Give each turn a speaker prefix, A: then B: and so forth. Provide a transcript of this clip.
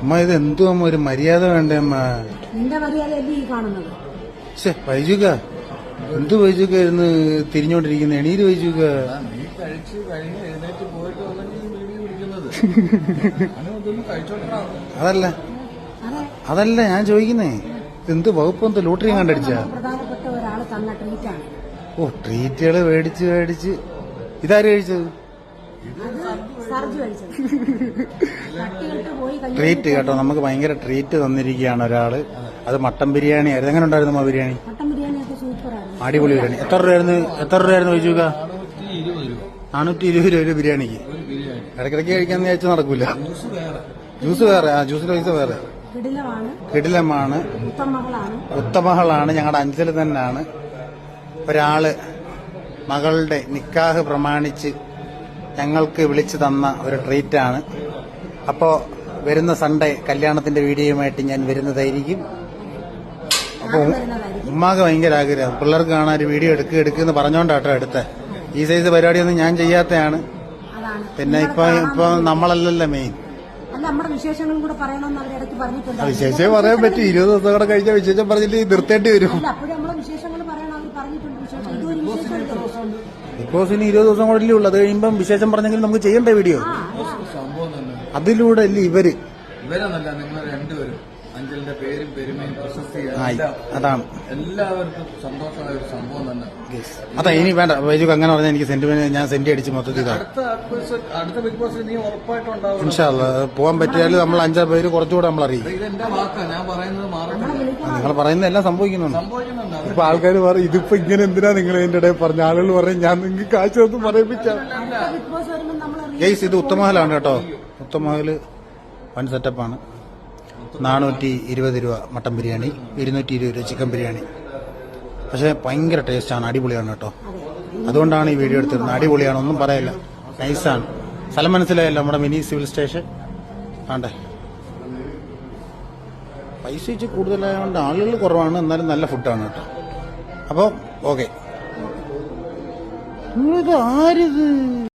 A: അമ്മ ഇത് എന്തോ അമ്മ? ഒരു മര്യാദ വേണ്ടേ അമ്മ?
B: നിന്റെ മര്യാദയല്ലേ ഈ കാണുന്നത്?
A: ശേ വൈജുക. എന്ത് വൈജുക ഇരുന്ന് തിരിഞ്ഞോണ്ടിരിക്കുന്ന? എണീര് വൈജുക.
C: നീ കഴിച്ച് കഴിഞ്ഞ് എഴുന്നേറ്റ് പോയിട്ട്
A: അതല്ല.
B: അതെ.
A: അതല്ല ഞാൻ ചോദിക്കുന്നേ. എന്ത് വകുപ്പ് എന്ത് ലോട്ടറി കണ്ടടിച്ച?
B: പ്രധാനപ്പെട്ട ഒരാൾ തന്ന ട്രീറ്റാണ്
A: ഓ ട്രീറ്റുകൾ മേടിച്ച് മേടിച്ച്. ഇതാര് കഴിച്ചത്? ട്രീറ്റ് കേട്ടോ നമുക്ക് ഭയങ്കര ട്രീറ്റ് തന്നിരിക്കുകയാണ് ഒരാൾ. അത് മട്ടൻ ബിരിയാണി ആയിരുന്നു എങ്ങനെ ഉണ്ടായിരുന്നു ആ ബിരിയാണി? അടിപൊളി ബിരിയാണി. എത്ര രൂപയായിരുന്നു എത്ര രൂപയായിരുന്നു ചോദിച്ചു
C: നാനൂറ്റി ഇരുപത് രൂപ
A: ഒരു ബിരിയാണിക്ക്. ഇടയ്ക്കിടയ്ക്ക് കഴിക്കാന്ന് വിചാരിച്ചു നടക്കൂല.
C: ജ്യൂസ് വേറെ
A: ആ ജ്യൂസിന്റെ പൈസ വേറെ.
B: കിടിലമാണ്.
A: ഉത്തമഹളാണ് ഞങ്ങളുടെ അഞ്ചൽ തന്നെയാണ് ഒരാൾ മകളുടെ നിക്കാഹ് പ്രമാണിച്ച് ഞങ്ങൾക്ക് വിളിച്ചു തന്ന ഒരു ട്രീറ്റാണ്. അപ്പോ വരുന്ന സൺഡേ കല്യാണത്തിന്റെ വീഡിയോയുമായിട്ട് ഞാൻ വരുന്നതായിരിക്കും.
B: അപ്പോൾ
A: ഉമ്മാക്ക് ഭയങ്കര ആഗ്രഹം. പിള്ളേർക്ക് കാണാൻ ഒരു വീഡിയോ എടുക്കുക എന്ന് പറഞ്ഞോണ്ടാട്ടോ എടുത്ത. ഈ സൈസ് പരിപാടിയൊന്നും ഞാൻ ചെയ്യാത്തതാണ് പിന്നെ ഇപ്പൊ ഇപ്പൊ നമ്മളല്ലല്ലോ മെയിൻ വിശേഷം പറയാൻ പറ്റും. ഇരുപത് ദിവസം കൂടെ കഴിഞ്ഞ വിശേഷം പറഞ്ഞിട്ട് നിർത്തേണ്ടി വരും
B: അല്ല അപ്പോഴും നമ്മളെ വിശേഷങ്ങൾ പറയണം അവർ പറഞ്ഞിട്ടുണ്ട് വിശേഷം ഇതൊരു വിശേഷം
A: ബിഗ് ബോസിന് ഇരുപത് ദിവസം കൂടെ ഉള്ളൂ. അത് കഴിയുമ്പം വിശേഷം പറഞ്ഞെങ്കിൽ നമുക്ക് ചെയ്യണ്ടേ വീഡിയോ അതിലൂടെ അല്ലേ ഇവർ?
C: ഇവരെന്നല്ല നിങ്ങൾ രണ്ടുപേരും. അഞ്ചലിന്റെ പേരും പെരുമയും പ്രശസ്തിയും എല്ലാം
A: അതാണ്.
C: എല്ലാവർക്കും സന്തോഷമായ ഒരു സംഭവം തന്നെ.
A: അതാ ഇനി വേണ്ട. വൈജു അങ്ങനെ പറഞ്ഞാൽ എനിക്ക് സെന്റിമെന്റ് ഞാൻ സെന്റ് അടിച്ച് മൊത്തത്തിൽ
C: അടുത്ത അടുത്ത ബിഗ് ബോസ് നീ ഉറപ്പായിട്ടുണ്ടാവും
A: ഇൻഷാല്ല പോകാൻ പറ്റിയാലും നമ്മൾ അഞ്ചാറ് പേര് കുറച്ചുകൂടെ നമ്മൾ
C: അറിയും. ഇതെന്റെ വാക്കാ ഞാൻ പറയുന്നത് മാറട്ടെ.
A: നിങ്ങൾ പറയുന്ന എല്ലാം സംഭവിക്കുന്നുണ്ട്. ഇപ്പൊ ആൾക്കാർ പറയും ഇതിപ്പോ ഇങ്ങനെ എന്തിനാ നിങ്ങൾ എന്റെ ഇടയിൽ പറഞ്ഞ ആളുകൾ പറയും ഞാൻ നിങ്ങൾക്ക് കാഴ്ച ഒന്നും പറയിപ്പിച്ചാ.
B: അടുത്ത ബിഗ് ബോസ് വരുമ്പോൾ നമ്മൾ
A: ഗെയ്സ് ഇത് ഉത്തമഹലാണ് കേട്ടോ. ഉത്തമഹൽ വൺ സെറ്റപ്പാണ് നാനൂറ്റി ഇരുപത് രൂപ മട്ടൻ ബിരിയാണി ഇരുന്നൂറ്റി ഇരുപത് രൂപ ചിക്കൻ ബിരിയാണി. പക്ഷെ ഭയങ്കര ടേസ്റ്റാണ് അടിപൊളിയാണ് കേട്ടോ. അതുകൊണ്ടാണ് ഈ വീഡിയോ എടുത്തിരുന്നത് അടിപൊളിയാണ് ഒന്നും പറയില്ല. നൈസാണ്. സ്ഥലം മനസ്സിലായല്ലോ നമ്മുടെ മിനി സിവിൽ സ്റ്റേഷൻ? ആണ്ടേ. പൈസ ഇച്ചിരി കൂടുതലായതുകൊണ്ട് ആളുകൾ കുറവാണ് എന്നാലും നല്ല ഫുഡാണ് കേട്ടോ. അപ്പോൾ ഓക്കെ. നിങ്ങളിത് ആരിത്?